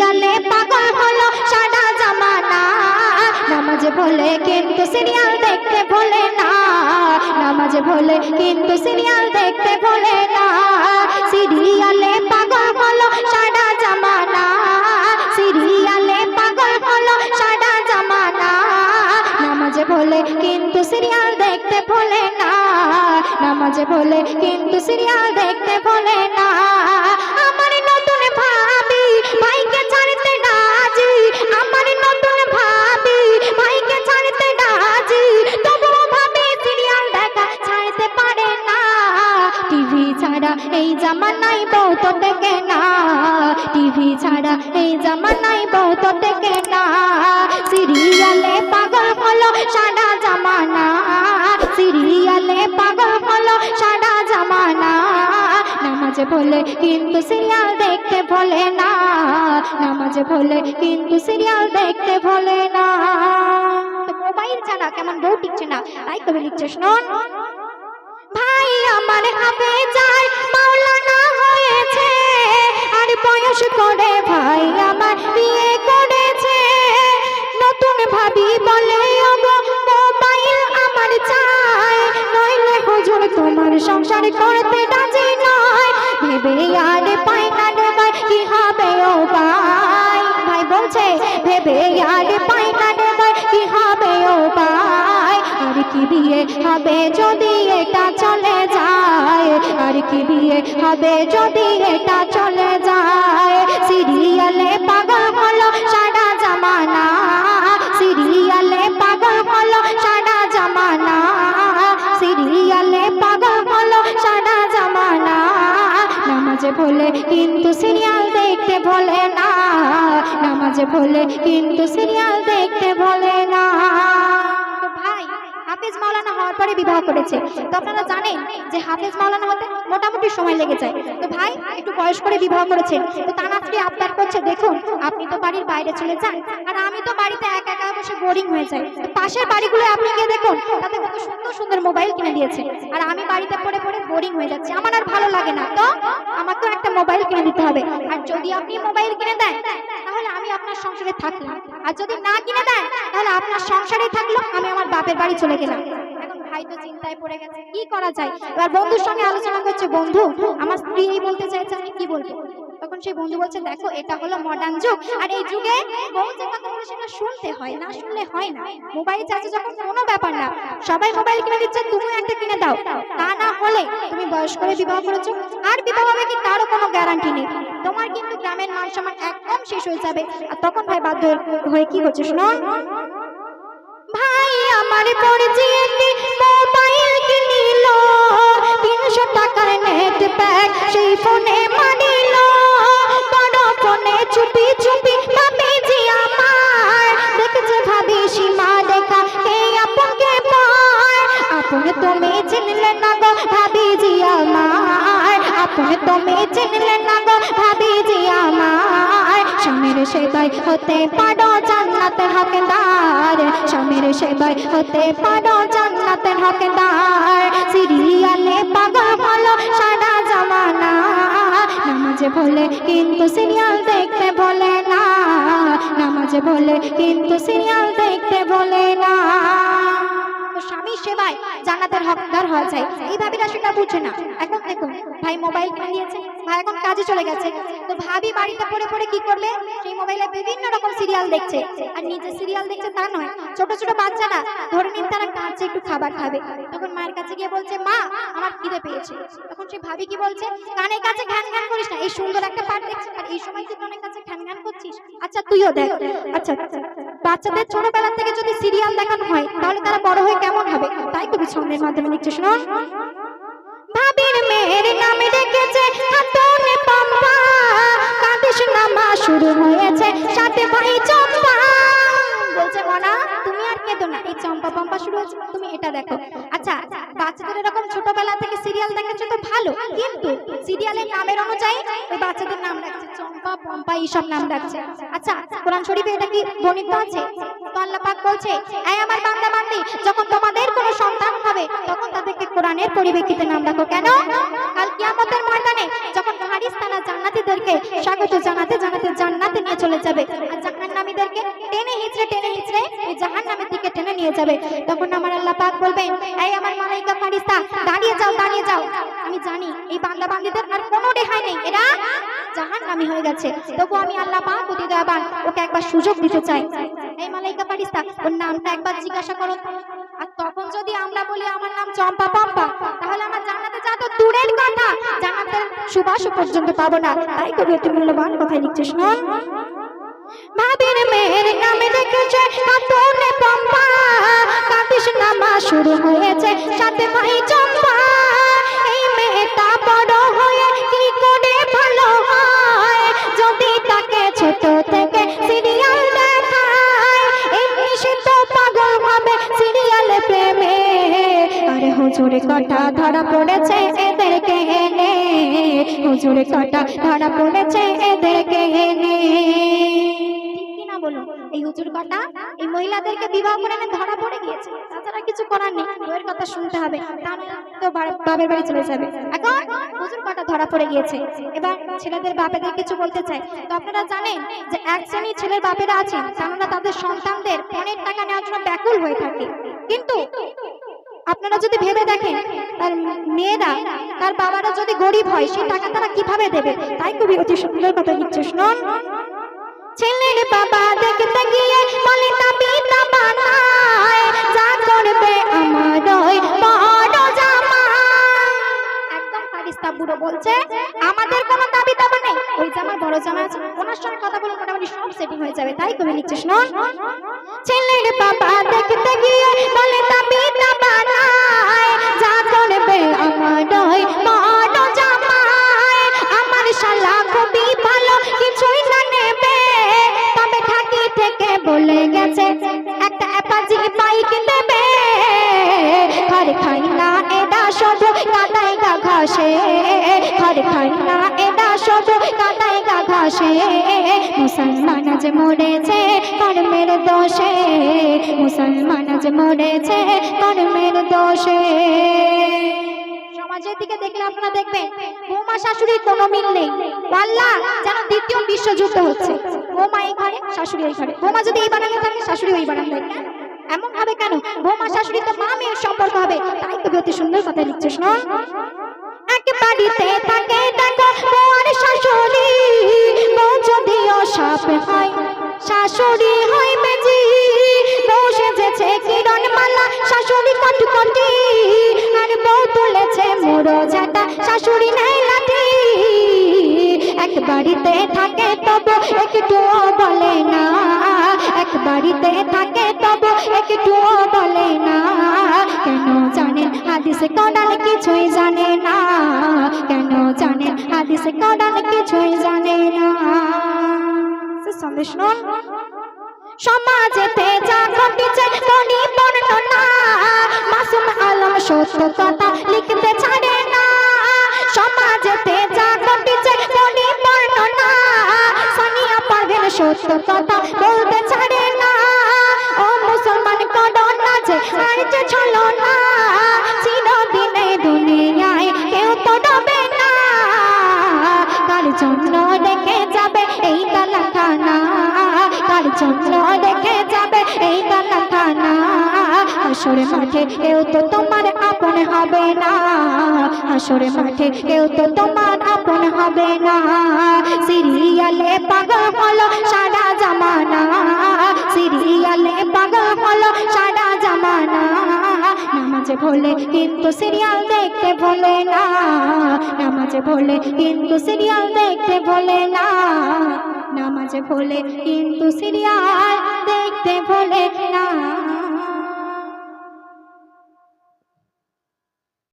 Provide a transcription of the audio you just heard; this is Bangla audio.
সিরিয়ালে পাগল হলো সারা জামানা। নামাজ ভোলে কিন্তু সিরিয়াল দেখতে ভোলে না। নামাজ ভোলে কিন্তু সিরিয়াল দেখতে ভোলে না। সিরিয়ালে পাগল হলো সারা জামানা। সিরিয়ালে পাগল হলো সারা জামানা। নামাজ ভোলে কিন্তু সিরিয়াল দেখতে ভোলে না। নামাজ ভোলে কিন্তু সিরিয়াল দেখতে ভোলে না। এই জামানায় বউ তো টেকে না। সিরিয়ালে পাগল হলো সারা জামানা। সিরিয়ালে পাগল হলো সারা জামানা। নামাজ বলে কিন্তু সিরিয়াল দেখতে ভোলে না। নামাজ বলে কিন্তু সিরিয়াল দেখতে ভোলে না। মোবাইল ছাড়া কেমন বউ টিকছে না? তাই কবি লিখছে শুনুন ভাই, আমার হাতে যায় মাওলানা হয়েছে। আর বয়স করে ভাই আমার তোমার সংসার করতে রাজি নয়। ভেবে আর পাই না রে ভাই, কি হবে ও ভাই? ভাই বলছে, ভেবে আর পাই না রে ভাই, কি হবে ও ভাই? আর কি বিয়ে হবে যদি এটা চলে যায়? আর কি বিয়ে হবে যদি এটা নামাজ ভোলে কিন্তু সিরিয়াল দেখতে ভোলে না। তো ভাই, হাফিজ মাওলানা হওয়ার পরে বিবাহ করেছে। তো আপনারা জানেন যে হাফিজ মাওলানা হতে মোটামুটি সময় লেগে যায়। তো ভাই, একটু বয়স করে বিবাহ করেছেন। তো তার স্ত্রী আবদার করছে, দেখুন, আপনি তো বাড়ির বাইরে চলে যান, আর আমি তো বাড়িতে একা একা বসে বোরিং হয়ে যাই। তো পাশের বাড়িগুলো আপনি গিয়ে দেখুন, তাতে কত সুন্দর সুন্দর মোবাইল কিনে দিয়েছে। আর আমি বাড়িতে পড়ে পড়ে বোরিং হয়ে যাচ্ছি। আমার আর ভালো লাগে না। তো আমাকেও একটা মোবাইল কিনে দিতে হবে। আর যদি আপনি মোবাইল কিনে দেন আপনার সংসারে থাকলাম আর যদি না কিনে দেন তাহলে আপনার সংসারেই থাকল, আমি আমার বাপের বাড়ি চলে গেলাম। স্ত্রী বলতে চাইছে কি বলব? তখন সেই বন্ধু বলছে, দেখো, এটা হলো মডার্ন যুগ, আর সেটা শুনতে হয়, না শুনলে হয় না। মোবাইল যখন কোনো ব্যাপার না, সবাই মোবাইল কিনে দিচ্ছে, তুমিও একটা কিনে দাও। তা হলে তুমি বয়স করে বিবাহ করেছ? আর বিবাহ হবে কি তারও কোনো গ্যারান্টি নেই? তোমার কিন্তু গ্রামের মান সম্মান একদম শেষ হয়ে যাবে। আর তখন ভাই বাধ্য হয়ে- কি হচ্ছে শুনুন ভাই আমার পরিচিতি মোবাইল কিনিল। তিনশো টাকার নেট প্যাক সেই ফোনে মারিল বড় ফোনে চুপি তুমি চিনলে না গো ভাবি জি আমার। আপন তুমি চিনলে না গো ভাবি জি আমার। স্বামীর সেবাই হতে পারো জান্নাতের হকদার। স্বামীর সেবাই হতে পারো জান্নাতের হকদার। সিরিয়ালে পাগল হলো সারা জামানা। নামাজ বলে কিন্তু সিরিয়াল দেখতে বলে না। নামাজ বলে কিন্তু সিরিয়াল দেখতে বলে না। স্বামীর সেবায় জান্নাতের হকদার হওয়া যায় এই ভাবিরা সেটা বুঝে না। এখন দেখুন ভাই মোবাইল কিনে ভাই এখন কাজে চলে গেছে। তো ভাবি বাড়িতে পড়ে পড়ে কি করবে? সেই মোবাইলে বিভিন্ন রকম সিরিয়াল দেখছে। আর নিজে সিরিয়াল দেখছে তা নয়, ছোট ছোট বাচ্চারা, ধরে নিন তারা কাঁদছে, একটু খাবার খাবে। তখন মায়ের কাছে গিয়ে বলছে, মা, আমার খিদে পেয়েছে। তখন সেই ভাবি কি বলছে কানের কাছে ঘ্যান ঘ্যান করিস না। এই সুন্দর একটা পাঠ দেখছিস আর এই সময় তুই কানের কাছে ঘ্যান ঘ্যান করছিস? আচ্ছা তুইও দেখ। আচ্ছা আচ্ছা। বাচ্চাদের ছোটবেলা থেকে যদি সিরিয়াল দেখানো হয়, তাহলে তারা বড় হয়ে কেমন হবে? তাই কবি ছন্দের মাধ্যমে লিখছে, শোনো। ভাবির মেয়ের নামে রেখেছে হাতনে পাম্পা। কাঁদিস নামা শুরু হয়েছে সাথে ভাই চম্পা। বলছে, মনা, তুমি আর কেঁদো না, এই চম্পা পম্পা শুরু হয়েছে, তুমি এটা দেখো। আচ্ছা বাচ্চাদের এরকম ছোটবেলা থেকে সিরিয়াল দেখাচ্ছে তো ভালো, কিন্তু সিরিয়ালের নামের অনুযায়ী ওই বাচ্চাদের নাম রাখছে হাম্পা পম্পা এইসব নাম ডাকছে। আচ্ছা কোরআন শরীফে এটা কি বর্ণিত আছে? তো আল্লাহ পাক বলছে, এই আমার বান্দা বান্দি, যখন তোমাদের কোনো সন্তান হবে, তখন তাদেরকে কোরআনের পরিপ্রেক্ষিতে নাম ডাকো। কেন? কাল কিয়ামতের ময়দানে যখন ফারিস্তারা জান্নাতীদেরকে স্বাগত জানাতে জানাতে জান্নাতে নিয়ে চলে যাবে, আর জাহান্নামীদেরকে টেনে হিচড়ে টেনে হিচড়ে এই জাহান্নামের তখন আমার আল্লাহ পাক বলবেন, এই আমার মালাইকা ফারিস্তা, দাঁড়িয়ে যাও দাঁড়িয়ে যাও। আমি জানি এই বান্দা বান্দিদের আর কোনো রেহাই নেই। এরা জাহান নামি হয়ে গেছে। তবু আমি আল্লাহ পাক অতি দয়াবান, ওকে একবার সুযোগ দিতে চাই। এই মালাইকা ফারিস্তা, ওর নামটা একবার জিজ্ঞাসা করো। আর তখন যদি আমরা বলি, আমার নাম চম্পা পম্পা, তাহলে আমার জান্নাতে যা তো দূরের কথা। জান্নাতের সুবাস পর্যন্ত পাবো না। তাই কবি অতি মূল্যবান কথাই লিখছে শুনুন ভাবির মেয়ের নামে রেখেছে হয়েছে, সাথে ভাই চম্পা এই মেয়েটা বড় হয়ে কি করে ভালো হয়? যদি তাকে ছোট থেকে সিরিয়াল দেখায়, এমনি সে তো পাগল হবে সিরিয়ালে কটা ধরা পড়েছে এদেরকে এনে। হুজুরে কটা ধরা পড়েছে এদেরকে এনে। বলুন, এই হুজুর কটা এই মহিলাদেরকে বিবাহ করে এনে ধরা পড়ে গিয়েছে। তাছাড়া কিছু করার নেই, বউয়ের কথা শুনতে হবে। তা বাপের বাড়ি চলে যাবে। এখন হুজুর কটা ধরা পড়ে গিয়েছে। এবার ছেলেদের বাপেদের কিছু বলতে চাই। তো আপনারা জানেন যে এক শ্রেণির ছেলের বাপেরা আছেন, তারা তাদের সন্তানদের পণের টাকা নেওয়ার জন্য ব্যাকুল হয়ে থাকে। কিন্তু আপনারা যদি ভেবে দেখেন, তার মেয়েরা, তার বাবারা যদি গরিব হয় সেই টাকা তারা কীভাবে দেবে? তাই খুবই অতি সুন্দর কথা লিখছে শুনুন ছেলের বাবা দেখতে গিয়ে বলে তা পিতা বানায়, যা করবে আমার ওই বড় জামা একদম ফারিস্তা বুড়ো বলছে, আমাদের কোনো দাবি দাবা নেই। ওই জামার বড় জামা আছে, ওনার সঙ্গে কথা বলে মোটামুটি সব সেটিং হয়ে যাবে, তাই কবি লিখছে শুনুন ছেলের বাবা দেখতে গিয়ে বলে তা পিতা বানায়, যা করবে আমার ওই বড় জামাই। আমার শালা খুবই বলে গেছে, একটা অ্যাপাচি বাইক দেবে ঘর খাই না এটা শুধু কাদাই গা ঘাসে ঘর খাই না এটা শুধু কাদাই গা ঘাসে মুসলমান আজ মরেছে, কর্মের দোষে। মুসলমান আজ মরেছে, কর্মের দোষে। সমাজের দিকে দেখলে আপনারা দেখবেন বৌমা শাশুড়ির কোনো মিল নেই। আল্লাহ যেন দ্বিতীয় বিশ্বযুদ্ধ হচ্ছে। বৌমা এই ঘরে, শাশুড়ি এই ঘরে। বৌমা যদি এই বানানে থাকে শাশুড়ি ওই কেন এমন হবে কেন? বৌমা শাশুড়ি তো মা মেয়ের সম্পর্ক হবে। তাই তো অতি সুন্দর কথা লিখছে শুনুন এক বাড়িতে থাকে দেখো বউর শাশুড়ি। বউ যদি অসাপ হয়, শাশুড়ি হয় বেজি। বউ সেজেছে কিরণ মালা শাশুড়ি কটকটি। মুড়ো ঝাঁটা শাশুড়ি নেয় লাঠি। এক বাড়িতে থাকে তবু একটুও বলে না। এক বাড়িতে থাকে তবু একটুও বলে না। কেন জানেন হাদিসে কোরআন কিছুই জানে না। কেন জানেন হাদিসে কোরআন কিছুই জানে না। সন্দেশ শুনুন সমাজেতে যা ঘটেছে কোনি বর্ণনা মাসুম আলম সত্য কথা সত্য কথা বলতে ছাড়ে না। ও মুসলমান করো না যে যে ছলো না। চিরদিনে দুনিয়ায় কেউ তো ডবে না। কার জন্য হাসরে মাঠে কেউ তো তোমার আপন হবে না। হাসরে মাঠে কেউ তো তোমার আপন হবে না। সিরিয়ালে পাগল হলো সারা জামানা। সিরিয়ালে পাগল হলো সারা জামানা। নামাজে ভোলে কিন্তু সিরিয়াল দেখতে ভোলে না। নামাজে ভোলে কিন্তু সিরিয়াল দেখতে ভোলে না। নামাজে ভোলে কিন্তু সিরিয়াল দেখতে ভোলে না।